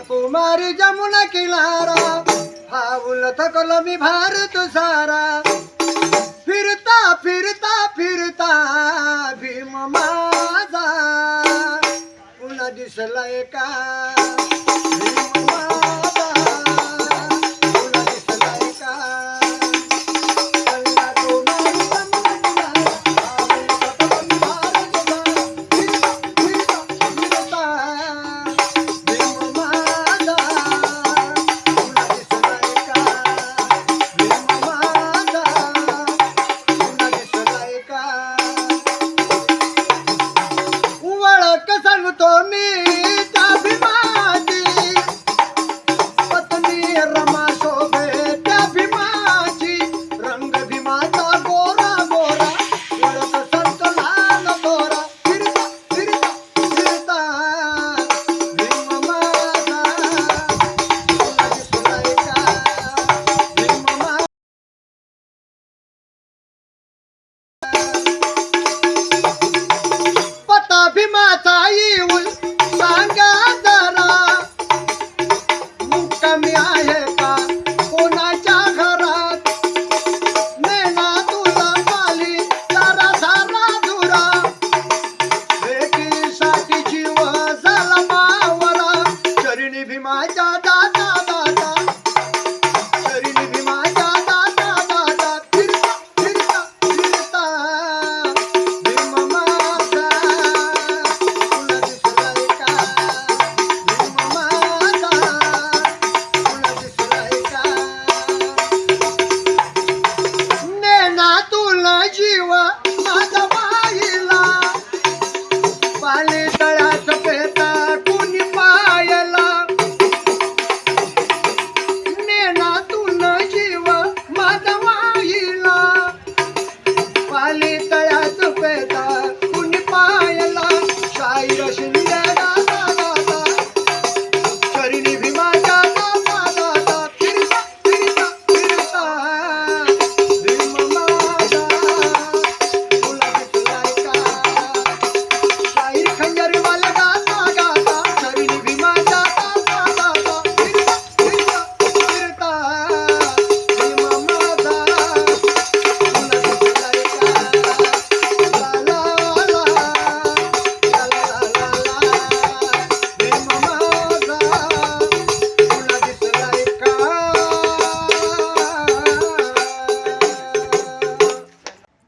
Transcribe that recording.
कुमारी जमुना किनारा फाऊल थकल मी भारत सारा. फिरता फिरता फिरता भीम माझा. पुन्हा दिसलाय का?